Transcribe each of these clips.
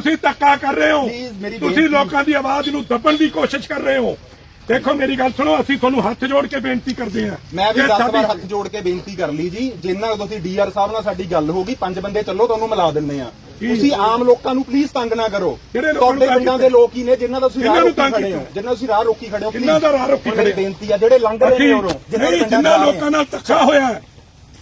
ਤੁਸੀਂ ਧੱਕਾ ਕਰ ਰਹੇ ਹੋ। ਤੁਸੀਂ ਲੋਕਾਂ ਦੀ ਆਵਾਜ਼ ਨੂੰ ਦੱਬਣ ਦੀ ਕੋਸ਼ਿਸ਼ ਕਰ ਰਹੇ ਹੋ। ਦੇਖੋ ਮੇਰੀ ਗੱਲ ਸੁਣੋ ਅਸੀਂ ਤੁਹਾਨੂੰ ਹੱਥ ਜੋੜ ਕੇ ਬੇਨਤੀ ਕਰਦੇ ਹਾਂ। ਮੈਂ ਵੀ ਕਿ 10 ਸਾਡੀ- ਵਾਰ ਹੱਥ ਜੋੜ ਕੇ ਬੇਨਤੀ ਕਰ ਲਈ ਜੀ। ਜਿੰਨਾ ਤੁਸੀਂ ਡੀਆਰ ਸਾਹਿਬ ਨਾਲ ਸਾਡੀ ਗੱਲ ਹੋ ਗਈ ਪੰਜ ਬੰਦੇ ਚੱਲੋ ਤੁਹਾਨੂੰ ਮਿਲਾ ਦਿੰਦੇ ਆ ਤੁਸੀਂ ਆਮ ਲੋਕਾਂ ਨੂੰ ਪਲੀਜ਼ ਤੰਗ ਨਾ ਕਰੋ। ਤੁਹਾਡੇ ਪਿੰਡਾਂ ਦੇ ਲੋਕ ਹੀ ਨੇ ਜਿਨ੍ਹਾਂ ਦਾ ਤੁਸੀਂ ਰਾਹ ਰੋਕੀ ਖੜੇ ਹੋ? ਜਿਨ੍ਹਾਂ ਤੁਸੀਂ ਰਾਹ ਰੋਕੀ ਖੜੇ ਹੋ। ਕਿਹਨਾਂ ਦਾ ਰਾਹ ਰੋਕੀ ਖੜੇ? ਬੇਨਤੀ ਆ ਜਿਹੜੇ ਲੰਘ ਰਹੇ ਨੇ ਉਰੋਂ ਜਿਨ੍ਹਾਂ ਲੋਕਾਂ ਨਾਲ ਧੱਕਾ ਹੋਇਆ ਹੈ,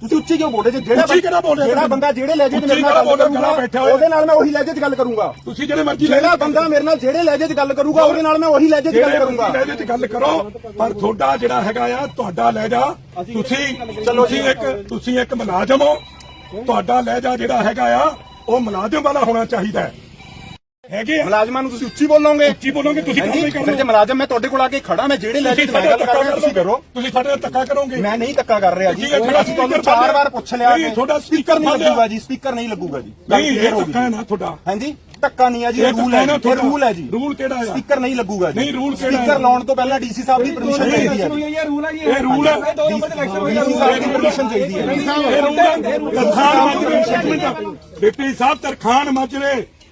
ਤੁਸੀਂ ਉੱਚੀ ਕਿਉਂ ਬੋਲ ਜੇ? ਜਿਹੜਾ ਉੱਚੀ ਕਿਹੜਾ ਬੋਲ ਰਿਹਾ ਜਿਹੜਾ? ਬੰਦਾ ਜਿਹੜੇ ਲਹਿਜੇ 'ਚ ਮੇਰੇ ਨਾਲ ਗੱਲ ਕਰੂਗਾ। ਉਹਦੇ ਨਾਲ ਮੈਂ ਉਹੀ ਲਹਿਜੇ 'ਚ ਗੱਲ ਕਰੂੰਗਾ। ਤੁਸੀਂ ਜਿਹੜੇ ਮਰਜ਼ੀ ਜਿਹੜਾ ਬੰਦਾ ਮੇਰੇ ਨਾਲ ਜਿਹੜੇ ਲਹਿਜੇ 'ਚ ਗੱਲ ਕਰੂਗਾ ਉਹਦੇ ਨਾਲ ਮੈਂ ਉਹੀ ਲਹਿਜੇ 'ਚ ਗੱਲ ਕਰੂੰਗਾ। ਲਹਿਜੇ 'ਚ ਗੱਲ ਕਰੋ ਪਰ ਤੁਹਾਡਾ ਜਿਹੜਾ ਹੈਗਾ ਆ ਤੁਹਾਡਾ ਲਹਿਜਾ ਤੁਸੀਂ ਤੁਸੀਂ ਇੱਕ ਤੁਸੀਂ ਇੱਕ ਮੁਲਾਜ਼ਮ ਹੋ। ਤੁਹਾਡਾ ਲਹਿਜਾ ਜਿਹੜਾ ਹੈਗਾ ਆ ਉਹ ਮੁਲਾਜ਼ਮ ਵਾਲਾ ਹੋਣਾ ਚਾਹੀਦਾ ਹੈ। ਹੈਗੇ ਆ। ਮੁਲਾਜ਼ਮਾਂ ਨੂੰ ਤੁਸੀਂ ਉੱਚੀ ਬੋਲੋਗੇ? ਉੱਚੀ ਬੋਲੋਗੇ ਤੁਸੀਂ ਨਹੀਂ ਫਿਰ ਜੇ ਮੁਲਾਜ਼ਮ ਮੈਂ ਤੁਹਾਡੇ ਕੋਲ ਆ ਕੇ ਖੜਾ ਮੈਂ ਜਿਹੜੇ ਲਹਿਜੇ 'ਚ ਮੈਂ ਗੱਲ ਕਰ ਰਿਹਾ ਤੁਸੀਂ ਕਰੋ। ਤੁਸੀਂ ਸਾਡੇ ਨਾਲ ਧੱਕਾ ਕਰੋਗੇ। ਮੈਂ ਨਹੀਂ ਧੱਕਾ ਕਰ ਰਿਹਾ ਜੀ। ਹੈ, ਅਸੀਂ ਤੁਹਾਨੂੰ ਚਾਰ ਵਾਰ ਪੁੱਛ ਲਿਆ ਕਿ ਤੁਹਾਡਾ ਸਪੀਕਰ ਨਹੀਂ ਲੱਗੂਗਾ ਜੀ ਸਪੀਕਰ ਨਹੀਂ ਲੱਗੂਗਾ ਜੀ। ਨਹੀਂ ਇਹ ਹੋ ਧੱਕਾ ਹੈ ਨਾ ਤੁਹਾਡਾ। ਹਾਂਜੀ? ਧੱਕਾ ਨਹੀਂ ਹੈ ਜੀ ਰੂਲ ਹੈ ਨਾ ਜੀ। ਰੂਲ ਹੈ ਜੀ। ਰੂਲ ਕਿਹੜਾ ਆ? ਸਪੀਕਰ ਨਹੀਂ ਲੱਗੂਗਾ ਜੀ। ਨਹੀਂ, rule ਕਿਹੜਾ ਹੈ? ਸਪੀਕਰ ਲਾਉਣ ਤੋਂ ਪਹਿਲਾਂ ਡੀਸੀ ਸਾਹਿਬ ਦੀ ਪਰਮਿਸ਼ਨ ਚਾਹੀਦੀ ਹੈ ਇਹ ਰੂਲ ਹੈ ਜੀ। ਇਹ ਰੂਲ ਹੈ। ਡੀਸੀ ਸਾਹਿਬ ਦੀ ਪਰਮਿਸ਼ਨ ਚਾਹੀਦੀ ਹੈ ਇਹ ਰੂਲ ਹੈ। ਤਰਖਾਨ ਮਾਜਰੇ ਡਿਪਟੀ ਸਾਹਿਬ ਤਰਖਾਨ ਮਾਜਰੇ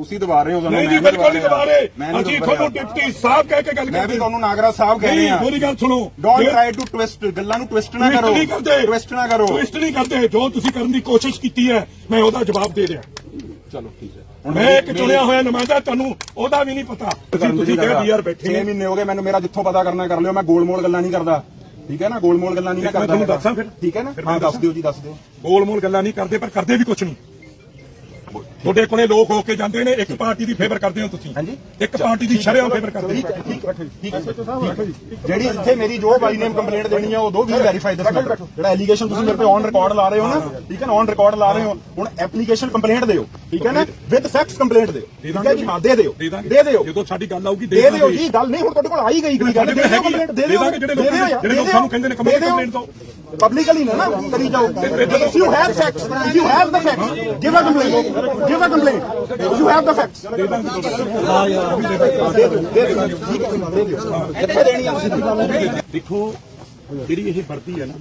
ਤੁਸੀਂ ਦਬਾ ਰਹੇ ਹੋ ਤੁਹਾਨੂੰ ਨਹੀਂ ਜੀ ਬਿਲਕੁਲ ਨਹੀਂ ਦਬਾ ਰਹੇ। ਅਸੀਂ ਤੁਹਾਨੂੰ। ਡਿਪਟੀ ਸਾਹਿਬ ਕਹਿ ਕੇ ਗੱਲ ਮੈਂ ਵੀ ਕਰਦੇ ਤੁਹਾਨੂੰ ਨਾਗਰਾ ਸਾਹਿਬ ਕਹਿ ਨਹੀਂ ਰਿਹਾ। ਮੇਰੀ ਗੱਲ ਸੁਣੋ। ਜੇ- ਟ੍ਰਾਈ ਟੂ ਟਵਿਸਟ ਗੱਲਾਂ ਨੂੰ ਟਵਿਸਟ ਨਾ ਕਰੋ। ਨਹੀਂ ਕਰਦੇ। ਟਵਿਸਟ ਨਾ ਕਰੋ। ਟਵਿਸਟ ਨਹੀਂ ਕਰਦੇ। ਜੋ ਤੁਸੀਂ ਕਰਨ ਦੀ ਕੋਸ਼ਿਸ਼ ਕੀਤੀ ਹੈ ਮੈਂ ਉਹਦਾ ਜਵਾਬ ਦੇ ਰਿਹਾ। ਚਲੋ ਠੀਕ ਹੈ। ਮੈਂ ਇੱਕ ਚੁਣਿਆ ਹੋਇਆ ਨੁਮਾਇੰਦਾ ਤੁਹਾਨੂੰ ਉਹਦਾ ਵੀ ਨਹੀਂ ਪਤਾ। ਤੁਸੀਂ ਤੁਸੀਂ ਕਿਹਾ ਡੀਆਰ ਬੈਠੇ 6 ਨੇ। ਮਹੀਨੇ ਹੋ ਗਏ ਮੈਨੂੰ ਮੇਰਾ ਜਿੱਥੋਂ ਪਤਾ ਕਰਨਾ ਕਰ ਲਿਓ। ਮੈਂ ਗੋਲਮੋਲ ਗੱਲਾਂ ਨਹੀਂ ਕਰਦਾ। ਠੀਕ ਹੈ ਨਾ? ਗੋਲਮੋਲ ਗੱਲਾਂ ਨਹੀਂ ਮੈਂ ਮੈਂ ਕਰਦਾ ਤੁਹਾਨੂੰ ਦੱਸਾਂ ਫਿਰ? ਠੀਕ ਹੈ ਨਾ? ਹਾਂ ਦੱਸ। ਦਿਓ ਜੀ ਦੱਸ ਦਿਓ। ਗੋਲ ਮੋਲ ਗੱਲਾਂ ਨਹੀਂ ਕਰਦੇ ਪਰ ਕਰਦੇ ਵੀ ਕੁਛ ਨਹੀਂ। ਤੁਹਾਡੇ ਕੋਲੇ ਲੋਕ ਹੋ ਕੇ ਜਾਂਦੇ ਨੇ ਇੱਕ ਪਾਰਟੀ ਦੀ ਫੇਵਰ ਕਰਦੇ ਹੋ ਤੁਸੀਂ। ਹਾਂਜੀ। ਇੱਕ ਪਾਰਟੀ ਦੀ ਸ਼ਰਿਆਂ ਫੇਵਰ ਕਰਦੇ ਠੀਕ ਹੋ ਜਿਹੜੀ ਇੱਥੇ ਮੇਰੀ ਜੋ ਬਾਈ ਨੇਮ ਕੰਪਲੇਂਟ ਦੇਣੀ ਹੈ ਉਹ ਦੋ ਵੀ ਵੈਰੀਫਾਈ ਦਿਸ। ਮੈਟਰ ਜਿਹੜਾ ਐਲੀਗੇਸ਼ਨ ਤੁਸੀਂ ਮੇਰੇ ਤੇ ਔਨ ਰਿਕਾਰਡ ਲਾ ਰਹੇ ਹੋ ਨਾ ਠੀਕ ਹੈ ਨਾ ਔਨ ਰਿਕਾਰਡ ਲਾ ਰਹੇ ਹੋ। ਹੁਣ ਐਪਲੀਕੇਸ਼ਨ ਕੰਪਲੇਂਟ ਦਿਓ ਠੀਕ ਹੈ ਨਾ? ਵਿਦ ਫੈਕਟਸ ਕੰਪਲੇਂਟ ਦਿਓ ਠੀਕ ਹੈ ਜੀ। ਹਾਂ ਦੇ ਦਿਓ। ਦੇ ਦਿਓ। ਜਦੋਂ ਸਾਡੀ ਗੱਲ ਆਊਗੀ ਦੇ ਦਿਓ ਜੀ। ਗੱਲ ਨਹੀਂ ਹੁਣ ਤੁਹਾਡੇ ਕੋਲ ਆਈ ਗਈ ਕੋਈ ਗੱਲ ਦੇ ਦਿਓ। ਕੰਪਲੇਂਟ ਦੇ ਦਿਓ ਜਿਹੜੇ ਲੋਕ ਸਾਨੂੰ ਕਹਿੰਦੇ ਨੇ ਕੰਪਲੇਂਟ ਦਿਓ। ਪਬਲਿਕਲੀ ਨਾ ਨਾ ਕਰੀ ਜਾਓ if you have facts if you have the facts give a complaint give a complaint if you have the facts ਹਾਂ ਯਾਰ ਦੇ ਦਿਓ ਦੇ ਦਿਓ ਠੀਕ ਹੈ ਦੇ ਦਿਓ ਕਿੱਥੇ ਦੇਣੀ ਆ ਤੁਸੀਂ ਦੇਖੋ ਜਿਹੜੀ ਇਹ ਵਰਦੀ ਹੈ ਨਾ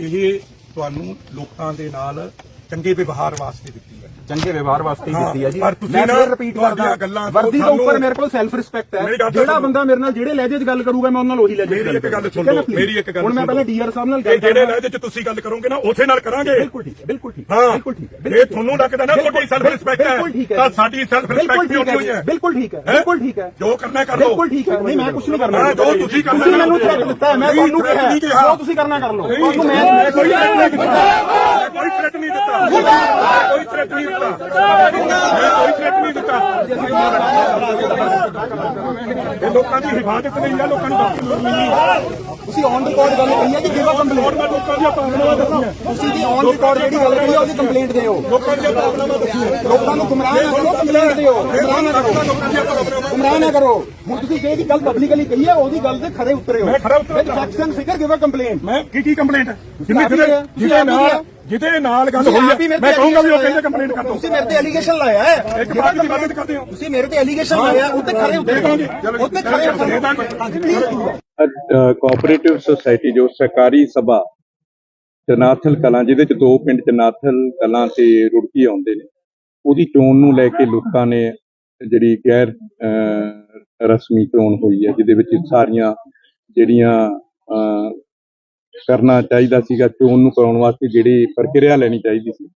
ਇਹ ਤੁਹਾਨੂੰ ਲੋਕਾਂ ਦੇ ਨਾਲ ਚੰਗੇ ਵਿਵਹਾਰ ਵਾਸਤੇ ਦਿੱਤੀ ਹੈ। ਚੰਗੇ ਵਿਵਹਾਰ ਵਾਸਤੇ ਹੀ ਦਿੱਤੀ ਹੈ ਜੀ। ਪਰ ਤੁਸੀਂ ਮੈਂ ਨਾ ਫਿਰ ਰਿਪੀਟ ਤੁਹਾਡੀਆਂ ਕਰਦਾ ਗੱਲਾਂ ਤੋਂ ਵਰਦੀ ਤੋਂ ਸਾਨੂੰ- ਉੱਪਰ ਮੇਰੇ ਕੋਲ ਸੈਲਫ ਰਿਸਪੈਕਟ ਮੇਰੀ ਹੈ ਗੱਲ ਤਾਂ ਜਿਹੜਾ ਸੁਣੋ। ਬੰਦਾ ਮੇਰੇ ਨਾਲ ਜਿਹੜੇ ਲਹਿਜੇ 'ਚ ਗੱਲ ਕਰੂਗਾ ਮੈਂ ਉਹਨਾਂ ਨਾਲ ਉਹੀ ਲਹਿਜੇ 'ਚ ਮੇਰੀ ਇੱਕ ਗੱਲ ਠੀਕ ਸੁਣ ਹੈ ਨਾ ਲਓ please? ਮੇਰੀ ਇੱਕ ਗੱਲ ਹੁਣ ਮੈਂ ਸੁਣ। ਪਹਿਲਾਂ ਲਓ। ਡੀਆਰ ਸਾਹਿਬ ਨਾਲ ਇਹ ਗੱਲ ਜਿਹੜੇ ਕਰਦਾ। ਲਹਿਜੇ 'ਚ ਤੁਸੀਂ ਗੱਲ ਕਰੋਗੇ ਨਾ ਉਸੇ ਨਾਲ ਕਰਾਂਗੇ। ਬਿਲਕੁਲ ਠੀਕ ਹੈ ਬਿਲਕੁਲ ਠੀਕ ਹੈ ਹਾਂ ਬਿਲਕੁਲ ਠੀਕ ਹੈ ਜੇ ਤੁਹਾਨੂੰ ਲੱਗਦਾ ਨਾ ਤੁਹਾਡੀ ਸੈਲਫ ਰਿਸਪੈਕਟ ਬਿਲਕੁਲ ਠੀਕ ਹੈ ਹੈ ਤਾਂ ਸਾਡੀ ਸੈਲਫ ਬਿਲਕੁਲ ਰਿਸਪੈਕਟ ਵੀ ਠੀਕ ਹੈ ਹੈ ਬਿਲਕੁਲ ਠੀਕ ਹੈ ਹੈਂ? ਬਿਲਕੁਲ ਠੀਕ ਹੈ। ਜੋ ਕਰਨਾ ਕਰ ਲਓ। ਬਿਲਕੁਲ ਠੀਕ ਹੈ। ਨਹੀਂ ਮੈਂ ਕੁਝ ਨਹੀਂ ਕਰਨਾ। ਹਾਂ, ਜੋ ਤੁਸੀਂ ਕਰਨਾ ਤੁਸੀਂ ਮੈਨੂੰ। ਥ੍ਰੈਟ ਦਿੱਤਾ ਹੈ, ਮੈਂ ਨਹੀਂ, ਤੁਹਾਨੂੰ threat ਨਹੀਂ ਕਿਹਾ। ਜੋ ਤੁਸੀਂ ਕਰਨਾ ਕਰ ਲਓ। ਤੁਹਾਨੂੰ ਮੈਂ ਮੈਂ ਕੋਈ ਥ੍ਰੈਟ ਨਹੀਂ ਦਿੱਤਾ। ਕੋਈ ਥ੍ਰੈਟ ਨਹੀਂ ਦਿੱਤਾ ਮੈਂ ਕੋਈ ਥ੍ਰੈਟ ਨਹੀਂ ਦਿੱਤਾ ਇਹ ਲੋਕਾਂ ਦੀ ਹਿਫਾਜ਼ਤ ਨਹੀਂ ਆ, ਲੋਕਾਂ ਨੂੰ ਬਾਕੀ ਨਹੀਂ ਤੁਸੀਂ ਔਨ ਰਿਕਾਰਡ ਗੱਲ ਕਹੀ ਹੈ ਕਿ ਗਿਵ ਅ ਕੰਪਲੇਂਟ ਮੈਂ ਲੋਕਾਂ ਦੀਆਂ ਭਾਵਨਾਵਾਂ ਦੱਸੀਆਂ ਤੁਸੀਂ ਜੀ ਔਨ ਰਿਕਾਰਡ ਜਿਹੜੀ ਗੱਲ ਕਹੀ ਹੈ ਉਹਦੀ ਕੰਪਲੇਂਟ ਦਿਓ। ਲੋਕਾਂ ਦੀਆਂ ਭਾਵਨਾਵਾਂ ਦੱਸੀਆਂ ਲੋਕਾਂ ਨੂੰ ਗੁੰਮਰਾਹ ਨਾ ਕਰੋ ਕੰਪਲੇਂਟ ਦਿਓ। ਗੁੰਮਰਾਹ ਨਾ ਕਰੋ। ਗੁੰਮਰਾਹ ਨਾ ਕਰੋ। ਹੁਣ ਤੁਸੀਂ ਜਿਹੜੀ ਗੱਲ ਪਬਲਿਕਲੀ ਕਹੀ ਹੈ ਉਹਦੀ ਗੱਲ ਤੇ ਖਰੇ ਉਤਰੇ ਹੋ। ਮੈਂ ਖਰਾ ਉਤਰਿਆ। Facts and figure give a complaint ਮੈਂ ਕੀ ਕੀ ਕੰਪਲੇਂਟ ਹੀ ਜਿਹਦੇ ਨਾਲ। ਜਿਹਦੇ ਨਾਲ ਗੱਲ ਹੋਈ ਹੀ ਮੈਂ ਕਹੂੰਗਾ ਵੀ ਉਹ ਕਹਿੰਦੇ ਕੰਪਲੇਂਟ ਕਰ ਦਿਓ ਤੁਸੀਂ ਮੇਰੇ ਤੇ ਐਲੀਗੇਸ਼ਨ ਲਾਇਆ ਹੈ। ਇੱਕ ਪਾਰਟੀ ਦੀ ਮਦਦ ਕਰਦੇ ਹੋ ਤੁਸੀਂ ਮੇਰੇ ਤੇ ਐਲੀਗੇਸ਼ਨ ਲਾਇਆ ਉੱਤੇ ਖਰੇ ਉਤਰੇ ਉੱਤੇ ਖਰੇ ਉਤਰੇ ਦੇ ਕੋਆਪਰੇਟਿਵ ਸੁਸਾਇਟੀ ਜੋ ਸਰਕਾਰੀ ਸਭਾ ਚਨਾਥਲ ਕਲਾਂ ਜਿਹਦੇ ਚ ਦੋ ਪਿੰਡ ਚਨਾਥਲ ਕਲਾਂ ਤੇ ਰੁੜਕੀ ਆਉਂਦੇ ਨੇ ਉਹਦੀ ਚੋਣ ਨੂੰ ਲੈ ਕੇ ਲੋਕਾਂ ਨੇ ਜਿਹੜੀ ਗੈਰ ਅਹ, ਰਸਮੀ ਚੋਣ ਹੋਈ ਹੈ ਜਿਹਦੇ ਵਿੱਚ ਸਾਰੀਆਂ ਜਿਹੜੀਆਂ ਅਹ, ਕਰਨਾ ਚਾਹੀਦਾ ਸੀਗਾ ਚੋਣ ਨੂੰ ਕਰਾਉਣ ਵਾਸਤੇ ਜਿਹੜੀ ਪ੍ਰਕਿਰਿਆ ਲੈਣੀ ਚਾਹੀਦੀ ਸੀ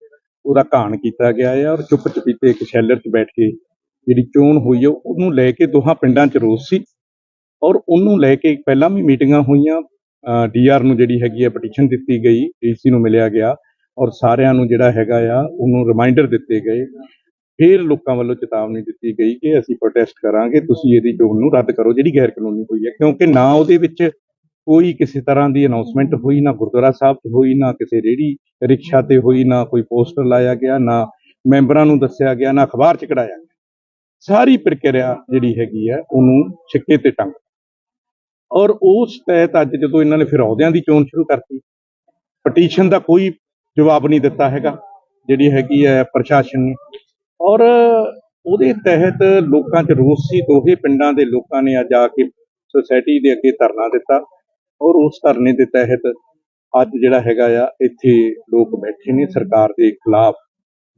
ਉਹਦਾ ਘਾਣ ਕੀਤਾ ਗਿਆ ਹੈ ਔਰ ਚੁੱਪ ਚਪੀਤੇ ਇੱਕ ਸ਼ੈਲਰ 'ਚ ਬੈਠ ਕੇ ਜਿਹੜੀ ਚੋਣ ਹੋਈ ਹੈ ਉਹਨੂੰ ਲੈ ਕੇ ਦੋਹਾਂ ਪਿੰਡਾਂ 'ਚ ਰੋਸ ਸੀ। ਔਰ ਉਹਨੂੰ ਲੈ ਕੇ ਪਹਿਲਾਂ ਵੀ ਮੀਟਿੰਗਾਂ ਹੋਈਆਂ ਡੀਆਰ ਨੂੰ ਜਿਹੜੀ ਹੈਗੀ ਹੈ ਪਟੀਸ਼ਨ ਦਿੱਤੀ ਗਈ, ਡੀਸੀ ਨੂੰ ਮਿਲਿਆ ਗਿਆ ਔਰ ਸਾਰਿਆਂ ਨੂੰ ਜਿਹੜਾ ਹੈਗਾ ਆ, ਉਹਨੂੰ ਰਿਮਾਈਂਡਰ ਦਿੱਤੇ ਗਏ। ਫਿਰ ਲੋਕਾਂ ਵੱਲੋਂ ਚੇਤਾਵਨੀ ਦਿੱਤੀ ਗਈ ਕਿ ਅਸੀਂ ਪ੍ਰੋਟੈਸਟ ਕਰਾਂਗੇ, ਤੁਸੀਂ ਇਹਦੀ ਚੋਣ ਨੂੰ ਰੱਦ ਕਰੋ, ਜਿਹੜੀ ਗੈਰ ਕਾਨੂੰਨੀ ਹੋਈ ਹੈ। ਕਿਉਂਕਿ ਨਾ ਉਹਦੇ ਵਿੱਚ ਕੋਈ ਕਿਸੇ ਤਰ੍ਹਾਂ ਦੀ ਅਨਾਉਂਸਮੈਂਟ ਹੋਈ, ਨਾ ਗੁਰਦੁਆਰਾ ਸਾਹਿਬ 'ਚ ਹੋਈ, ਨਾ ਕਿਸੇ ਰੇੜੀ ਰਿਕਸ਼ਾ ਤੇ ਹੋਈ, ਨਾ ਕੋਈ ਪੋਸਟਰ ਲਾਇਆ ਗਿਆ, ਨਾ ਮੈਂਬਰਾਂ ਨੂੰ ਦੱਸਿਆ ਗਿਆ, ਨਾ ਅਖਬਾਰ 'ਚ ਕਢਾਇਆ ਗਿਆ। ਸਾਰੀ ਪ੍ਰਕਿਰਿਆ ਜਿਹੜੀ ਹੈਗੀ ਹੈ ਉਹਨੂੰ ਛਿੱਕੇ ਤੇ ਟੰਗ ਔਰ ਉਸ ਤਹਿਤ ਅੱਜ ਜਦੋਂ ਇਹਨਾਂ ਨੇ ਫਿਰ ਅਹੁਦਿਆਂ ਦੀ ਚੋਣ ਸ਼ੁਰੂ ਕਰਤੀ ਪਟੀਸ਼ਨ ਦਾ ਕੋਈ ਜਵਾਬ ਨਹੀਂ ਦਿੱਤਾ ਹੈਗਾ, ਜਿਹੜੀ ਹੈਗੀ ਹੈ ਪ੍ਰਸ਼ਾਸਨ ਨੇ। ਔਰ ਉਹਦੇ ਤਹਿਤ ਲੋਕਾਂ 'ਚ ਰੋਸ ਸੀ, ਦੋਹੇ ਪਿੰਡਾਂ ਦੇ ਲੋਕਾਂ ਨੇ ਅੱਜ ਆ ਕੇ ਸੋਸਾਇਟੀ ਦੇ ਅੱਗੇ ਧਰਨਾ ਦਿੱਤਾ ਔਰ ਉਸ ਧਰਨੇ ਦੇ ਤਹਿਤ ਅੱਜ ਜਿਹੜਾ ਹੈਗਾ ਆ, ਇੱਥੇ ਲੋਕ ਬੈਠੇ ਨੇ, ਸਰਕਾਰ ਦੇ ਖਿਲਾਫ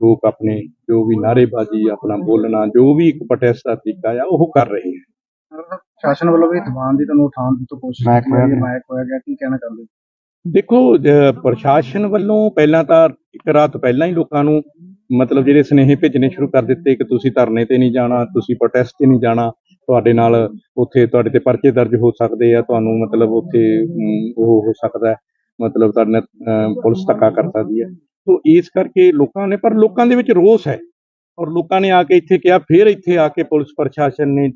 ਲੋਕ ਆਪਣੇ ਜੋ ਵੀ ਨਾਅਰੇਬਾਜ਼ੀ, ਆਪਣਾ ਬੋਲਣਾ, ਜੋ ਵੀ ਇੱਕ ਪ੍ਰੋਟੈਸਟ ਦਾ ਤਰੀਕਾ ਆ, ਉਹ ਕਰ ਰਹੇ ਹੈ ਸ਼ਾਸਨ ਵੱਲੋਂ ਵੀ ਦਬਾਨ ਦੀ ਤੁਹਾਨੂੰ ਉਠਾਉਣ ਦੀ ਤਾਂ ਕੋਸ਼ਿਸ਼ ਕੀਤੀ ਗਈ ਹੈ ਮਾਇਕ ਹੋਇਆ ਗਿਆ ਕੀ ਕਹਿਣਾ ਚਾਹੁੰਦੇ ਹੋ? ਦੇਖੋ ਪ੍ਰਸ਼ਾਸਨ ਵੱਲੋਂ ਪਹਿਲਾਂ ਤਾਂ ਇੱਕ ਰਾਤ ਪਹਿਲਾਂ ਹੀ ਲੋਕਾਂ ਨੂੰ ਮਤਲਬ ਜਿਹੜੇ ਸੁਨੇਹੇ ਭੇਜਣੇ ਸ਼ੁਰੂ ਕਰ ਦਿੱਤੇ ਕਿ ਤੁਸੀਂ ਧਰਨੇ ਤੇ ਨਹੀਂ ਜਾਣਾ ਤੁਸੀਂ ਪ੍ਰੋਟੈਸਟ ਤੇ ਨਹੀਂ ਜਾਣਾ ਤੁਹਾਡੇ ਨਾਲ ਉੱਥੇ ਤੁਹਾਡੇ ਤੇ ਪਰਚੇ ਦਰਜ ਹੋ ਸਕਦੇ ਆ ਤੁਹਾਨੂੰ ਮਤਲਬ ਉੱਥੇ ਅਮ, ਉਹ ਹੋ ਸਕਦਾ ਹੈ ਮਤਲਬ ਤੁਹਾਡੇ ਨਾਲ ਪੁਲਿਸ ਧੱਕਾ ਕਰ ਸਕਦੀ ਹੈ। ਸੋ ਇਸ ਕਰਕੇ ਲੋਕਾਂ ਨੇ ਪਰ ਲੋਕਾਂ ਦੇ ਵਿੱਚ ਰੋਸ ਹੈ। ਔਰ ਲੋਕਾਂ ਨੇ ਆ ਕੇ ਇੱਥੇ ਕਿਹਾ ਫਿਰ ਇੱਥੇ ਆ ਕੇ ਪੁਲਿਸ ਪ੍ਰਸ਼ਾਸਨ ਨੇ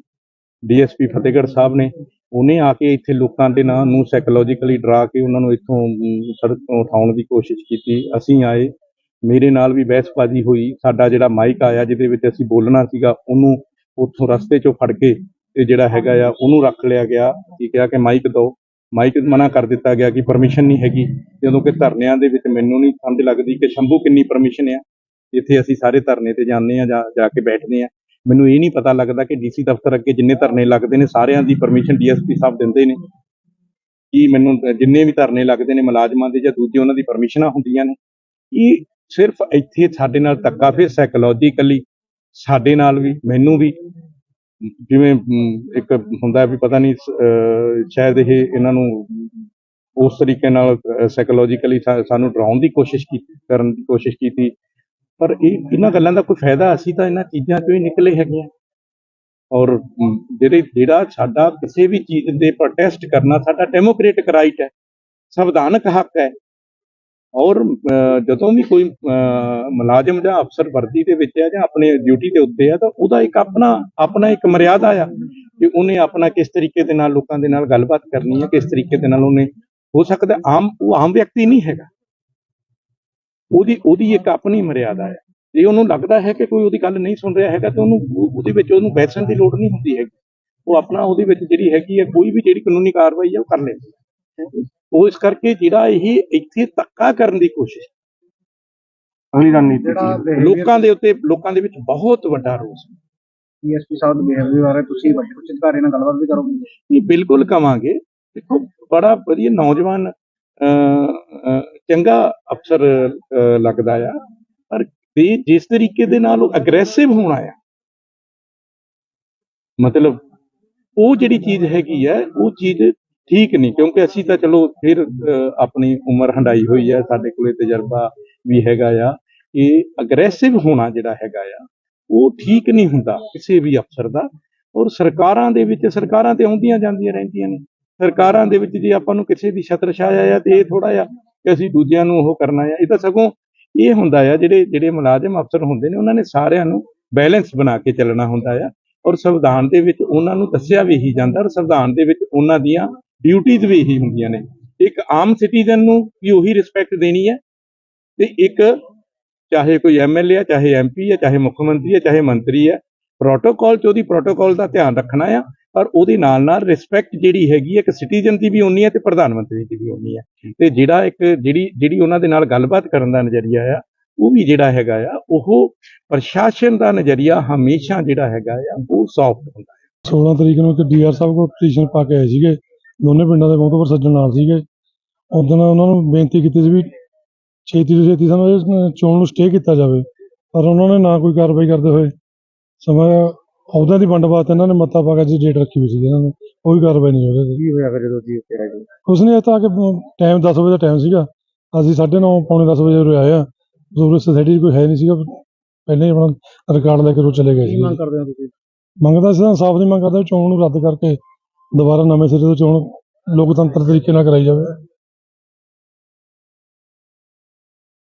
ਡੀਐਸਪੀ ਫਤਿਹਗੜ੍ਹ ਸਾਹਿਬ ਨੇ, ਉਹਨੇ ਆ ਕੇ ਇੱਥੇ ਲੋਕਾਂ ਦੇ ਨਾਂ ਨੂੰ ਸਾਈਕੋਲੋਜੀਕਲੀ ਡਰਾ ਕੇ ਉਹਨਾਂ ਨੂੰ ਇੱਥੋਂ ਸੜਕ ਤੋਂ ਉਠਾਉਣ ਦੀ ਕੋਸ਼ਿਸ਼ ਕੀਤੀ। ਅਸੀਂ ਆਏ, ਮੇਰੇ ਨਾਲ ਵੀ ਬਹਿਸਬਾਜ਼ੀ ਹੋਈ। ਸਾਡਾ ਜਿਹੜਾ ਮਾਈਕ ਆਇਆ, ਜਿਹਦੇ ਵਿੱਚ ਅਸੀਂ ਬੋਲਣਾ ਸੀਗਾ, ਉਹਨੂੰ ਉੱਥੋਂ ਰਸਤੇ 'ਚੋਂ ਫੜ ਕੇ ਤੇ ਜਿਹੜਾ ਹੈਗਾ ਆ, ਉਹਨੂੰ ਰੱਖ ਲਿਆ ਗਿਆ। ਕੀ ਕਿਹਾ ਕਿ ਮਾਈਕ ਦਿਓ ਮਾਈਕ ਮਨਾ ਕਰ ਦਿੱਤਾ ਗਿਆ ਕਿ ਪਰਮਿਸ਼ਨ ਨਹੀਂ ਹੈਗੀ। ਜਦੋਂ ਕਿ ਧਰਨਿਆਂ ਦੇ ਵਿੱਚ ਮੈਨੂੰ ਨਹੀਂ ਸਮਝ ਲੱਗਦੀ ਕਿ ਸ਼ੰਭੂ ਕਿੰਨੀ ਪਰਮਿਸ਼ਨ ਆ। ਇੱਥੇ ਅਸੀਂ ਸਾਰੇ ਧਰਨੇ ਤੇ ਜਾਂਦੇ ਆ ਜਾ ਜਾ ਕੇ ਬੈਠਦੇ ਆ। ਮੈਨੂੰ ਇਹ ਨਹੀਂ ਪਤਾ ਲੱਗਦਾ ਕਿ ਡੀਸੀ ਦਫ਼ਤਰ ਅੱਗੇ ਜਿੰਨੇ ਧਰਨੇ ਲੱਗਦੇ ਨੇ ਸਾਰਿਆਂ ਦੀ ਪਰਮਿਸ਼ਨ ਡੀਐਸਪੀ ਸਾਹਿਬ ਦਿੰਦੇ ਨੇ। ਕੀ ਮੈਨੂੰ ਜਿੰਨੇ ਵੀ ਧਰਨੇ ਲੱਗਦੇ ਨੇ ਮੁਲਾਜ਼ਮਾਂ ਦੇ ਜਾਂ ਦੂਜੇ ਉਹਨਾਂ ਦੀ ਪਰਮਿਸ਼ਨਾਂ ਹੁੰਦੀਆਂ ਨੇ। ਇਹ ਸਿਰਫ ਇੱਥੇ ਸਾਡੇ ਨਾਲ ਧੱਕਾ ਫਿਰ ਸਾਈਕੋਲੋਜੀਕਲੀ ਸਾਡੇ ਨਾਲ ਵੀ ਮੈਨੂੰ ਵੀ। ਜਿਵੇਂ ਇੱਕ ਹੁੰਦਾ ਵੀ ਪਤਾ ਨਹੀਂ ਅਹ, ਸ਼ਾਇਦ ਇਹ ਇਹਨਾਂ ਨੂੰ ਉਸ ਤਰੀਕੇ ਨਾਲ ਸਾਈਕੋਲੋਜੀਕਲੀ ਸਾਨੂੰ ਡਰਾਉਣ ਦੀ ਕੋਸ਼ਿਸ਼ ਕੀਤੀ ਕਰਨ ਦੀ ਕੋਸ਼ਿਸ਼ ਕੀਤੀ। ਪਰ ਇਹ ਇਹਨਾਂ ਗੱਲਾਂ ਦਾ ਕੋਈ ਫਾਇਦਾ ਅਸੀਂ ਤਾਂ ਇਹਨਾਂ ਚੀਜ਼ਾਂ ਚੋਂ ਹੀ ਨਿਕਲੇ ਹੈਗੇ ਆ ਔਰ ਜਿਹੜੇ, ਜਿਹੜਾ ਸਾਡਾ ਕਿਸੇ ਵੀ ਚੀਜ਼ ਦੇ ਪ੍ਰੋਟੈਸਟ ਕਰਨਾ, ਸਾਡਾ ਡੈਮੋਕ੍ਰੈਟਿਕ ਰਾਈਟ ਹੈ, ਸੰਵਿਧਾਨਕ ਹੱਕ ਹੈ। ਔਰ ਜਦੋਂ ਵੀ ਕੋਈ ਮੁਲਾਜ਼ਮ ਜਾਂ ਅਫਸਰ ਵਰਦੀ ਦੇ ਵਿੱਚ ਹੈ ਜਾਂ ਆਪਣੇ ਡਿਊਟੀ ਦੇ ਉੱਤੇ ਹੈ, ਤਾਂ ਉਹਦਾ ਇੱਕ ਆਪਣਾ ਆਪਣਾ ਇੱਕ ਮਰਿਆਦਾ ਆ ਕਿ ਉਹਨੇ ਆਪਣਾ ਕਿਸ ਤਰੀਕੇ ਦੇ ਨਾਲ ਲੋਕਾਂ ਦੇ ਨਾਲ ਗੱਲਬਾਤ ਕਰਨੀ ਹੈ, ਕਿਸ ਤਰੀਕੇ ਦੇ ਨਾਲ ਉਹਨੇ, ਹੋ ਸਕਦਾ ਆਮ, ਉਹ ਆਮ ਵਿਅਕਤੀ ਨਹੀਂ ਹੈਗਾ। ਉਹਦੀ ਉਹਦੀ ਇੱਕ ਆਪਣੀ ਮਰਿਆਦਾ ਹੈ। ਜੇ ਉਹਨੂੰ ਲੱਗਦਾ ਹੈ ਕਿ ਕੋਈ ਉਹਦੀ ਗੱਲ ਨਹੀਂ ਸੁਣ ਰਿਹਾ ਹੈਗਾ ਤਾਂ ਉਹਨੂੰ ਉਹ- ਉਹਦੇ ਵਿੱਚ ਉਹਨੂੰ ਬੈਸਣ ਦੀ ਲੋੜ ਨਹੀਂ ਹੁੰਦੀ ਹੈਗੀ। ਉਹ ਆਪਣਾ ਉਹਦੇ ਵਿੱਚ ਜਿਹੜੀ ਹੈਗੀ ਹੈ ਕੋਈ ਵੀ ਜਿਹੜੀ ਕਾਨੂੰਨੀ ਕਾਰਵਾਈ ਹੈ ਉਹ ਕਰ ਲੈਂਦਾ ਹੈ। ਉਹ ਇਸ ਕਰਕੇ ਜਿਹੜਾ ਇਹ ਇੱਥੇ ਧੱਕਾ ਕਰਨ ਦੀ ਕੋਸ਼ਿਸ਼ ਅਗਲੀ ਰਣਨੀਤੀ ਲੋਕਾਂ ਦੇ ਉੱਤੇ ਲੋਕਾਂ ਦੇ ਵਿੱਚ ਬਹੁਤ ਵੱਡਾ ਰੋਸ ਹੈ। ਡੀਐਸਪੀ ਸਾਹਿਬ ਦੇ ਬਿਹੇਵੀਅਰ ਬਾਰੇ ਤੁਸੀਂ ਵੱਡੇ ਉੱਚ ਅਧਿਕਾਰੀ ਨਾਲ ਗੱਲਬਾਤ ਵੀ ਕਰੋਗੇ? ਇਹ ਬਿਲਕੁਲ ਕਵਾਂਗੇ। ਦੇਖੋ ਬੜਾ ਵਧੀਆ ਨੌਜਵਾਨ ਚੰਗਾ ਅਫਸਰ ਲੱਗਦਾ ਆ। ਪਰ ਇਹ ਜਿਸ ਤਰੀਕੇ ਦੇ ਨਾਲ ਉਹ ਅਗਰੈਸਿਵ ਹੋਣਾ ਆ ਮਤਲਬ ਉਹ ਜਿਹੜੀ ਚੀਜ਼ ਹੈਗੀ ਹੈ ਉਹ ਚੀਜ਼ ਠੀਕ ਨਹੀਂ। ਕਿਉਂਕਿ ਅਸੀਂ ਤਾਂ ਚਲੋ ਫਿਰ ਆਪਣੀ ਉਮਰ ਹੰਡਾਈ ਹੋਈ ਹੈ ਸਾਡੇ ਕੋਲੇ ਤਜਰਬਾ ਵੀ ਹੈਗਾ ਆ ਇਹ ਅਗਰੈਸਿਵ ਹੋਣਾ ਜਿਹੜਾ ਹੈਗਾ ਆ, ਉਹ ਠੀਕ ਨਹੀਂ ਹੁੰਦਾ ਕਿਸੇ ਵੀ ਅਫਸਰ ਦਾ। ਔਰ ਸਰਕਾਰਾਂ ਦੇ ਵਿੱਚ, ਸਰਕਾਰਾਂ ਤੇ ਆਉਂਦੀਆਂ ਜਾਂਦੀਆਂ ਰਹਿੰਦੀਆਂ ਨੇ। ਸਰਕਾਰਾਂ ਦੇ ਵਿੱਚ ਜੇ ਆਪਾਂ ਨੂੰ ਕਿਸੇ ਦੀ ਛਤਰ ਆਇਆ ਆ ਤੇ ਇਹ ਥੋੜਾ ਜਿਹਾ ਕਿ ਅਸੀਂ ਦੂਜਿਆਂ ਨੂੰ ਉਹ ਕਰਨਾ ਆ, ਇਹ ਤਾਂ ਸਗੋਂ ਇਹ ਹੁੰਦਾ ਆ ਜਿਹੜੇ ਜਿਹੜੇ ਮੁਲਾਜ਼ਮ ਅਫਸਰ ਹੁੰਦੇ ਨੇ, ਉਹਨਾਂ ਨੇ ਸਾਰਿਆਂ ਨੂੰ ਬੈਲੈਂਸ ਬਣਾ ਕੇ ਚੱਲਣਾ ਹੁੰਦਾ ਆ ਔਰ ਸੰਵਿਧਾਨ ਦੇ ਵਿੱਚ ਉਹਨਾਂ ਨੂੰ ਦੱਸਿਆ ਵੀ ਇਹੀ ਜਾਂਦਾ ਔਰ ਸੰਵਿਧਾਨ ਦੇ ਵਿੱਚ ਉਹਨਾਂ ਦੀਆਂ ਡਿਊਟੀਆਂ ਵੀ ਇਹੀ ਹੁੰਦੀਆਂ ਨੇ। ਇੱਕ ਆਮ ਸਿਟੀਜ਼ਨ ਨੂੰ ਵੀ ਉਹੀ ਰਿਸਪੈਕਟ ਦੇਣੀ ਹੈ ਤੇ ਇੱਕ ਚਾਹੇ ਕੋਈ ਐਮਐਲਏ ਆ, ਚਾਹੇ ਐਮਪੀ ਆ, ਚਾਹੇ ਮੁੱਖ ਮੰਤਰੀ ਆ, ਚਾਹੇ ਮੰਤਰੀ ਆ, ਪ੍ਰੋਟੋਕਾਲ ਚ ਉਹਦੀ ਪ੍ਰੋਟੋਕਾਲ ਦਾ ਧਿਆਨ ਰੱਖਣਾ ਆ ਪਰ ਉਹਦੇ ਨਾਲ ਨਾਲ ਰਿਸਪੈਕਟ ਜਿਹੜੀ ਹੈਗੀ ਹੈ ਇੱਕ ਸਿਟੀਜ਼ਨ ਦੀ ਵੀ ਉਨੀ ਹੈ ਤੇ ਪ੍ਰਧਾਨ ਮੰਤਰੀ ਦੀ ਵੀ ਉਨੀ ਹੈ ਤੇ ਜਿਹੜਾ ਇੱਕ ਜਿਹੜੀ ਜਿਹੜੀ ਉਹਨਾਂ ਦੇ ਨਾਲ ਗੱਲਬਾਤ ਕਰਨ ਦਾ ਨਜ਼ਰੀਆ ਆ, ਉਹ ਵੀ ਜਿਹੜਾ ਹੈਗਾ ਆ, ਉਹ ਪ੍ਰਸ਼ਾਸਨ ਦਾ ਨਜ਼ਰੀਆ ਹਮੇਸ਼ਾ ਜਿਹੜਾ ਹੈਗਾ ਆ, ਉਹ ਸੌਫਟ ਹੁੰਦਾ 16 ਤਰੀਕ ਨੂੰ ਇੱਕ ਡੀਆਰ ਸਾਹਿਬ ਕੋਲ ਪਟੀਸ਼ਨ ਪਾ ਕੇ ਆਏ ਸੀਗੇ। ਦੋਨੇ ਪਿੰਡਾਂ ਦੇ ਬਹੁਤ ਸੱਜਣ ਨਾਲ ਸੀਗੇ। ਉਦੋਂ ਉਹਨਾਂ ਨੂੰ ਬੇਨਤੀ ਕੀਤੀ ਸੀ ਵੀ ਛੇਤੀ ਤੋਂ ਛੇਤੀ ਸਾਨੂੰ ਚੋਣ ਨੂੰ ਸਟੇ ਕੀਤਾ ਜਾਵੇ। ਪਰ ਉਹਨਾਂ ਨੇ ਨਾ ਕੋਈ ਕਾਰਵਾਈ ਕਰਦੇ ਹੋਏ ਸਮਾਂ ਅਹੁਦਿਆਂ ਦੀ ਵੰਡ ਵਾਸਤੇ ਇਹਨਾਂ ਨੇ ਮੱਤਾ ਪਾ ਕੇ ਜੀ ਡੇਟ ਰੱਖੀ ਹੋਈ ਸੀ ਇਹਨਾਂ ਨੇ ਕੋਈ ਕਾਰਵਾਈ ਨਹੀਂ ਹੋ ਰਹੀ ਕੀ ਹੋਇਆ ਫਿਰ ਜਦੋਂ ਜੀ ਉੱਥੇ ਆਏ ਜੀ? ਕੁਛ ਨਹੀਂ ਇੱਥੇ ਆ ਕੇ ਟਾਈਮ 10 ਵਜੇ ਦਾ ਟਾਈਮ ਸੀਗਾ। ਅਸੀਂ 9:30 ਪੌਣੇ 10 ਵਜੇ ਉਰੇ ਆਏ ਆ। ਜ਼ਰੂਰ ਸੋਸਾਇਟੀ 'ਚ ਕੋਈ ਹੈ ਨਹੀਂ ਸੀਗਾ ਪਹਿਲਾਂ ਹੀ ਆਪਣਾ ਰਿਕਾਰਡ ਲੈ ਕੇ ਉਹ ਚਲੇ ਗਏ ਕੀ ਸੀ ਮੰਗ ਕਰਦੇ ਹੋ ਤੁਸੀਂ? ਮੰਗਦਾ ਸੀ ਸਾਫ਼ ਦੀ ਮੰਗ ਕਰਦਾ ਵੀ ਚੋਣ ਨੂੰ ਰੱਦ ਕਰਕੇ ਦੁਬਾਰਾ ਨਵੇਂ ਸਿਰੇ ਤੋਂ ਚੋਣ ਲੋਕਤੰਤਰ ਤਰੀਕੇ ਨਾਲ ਕਰਾਈ ਜਾਵੇ।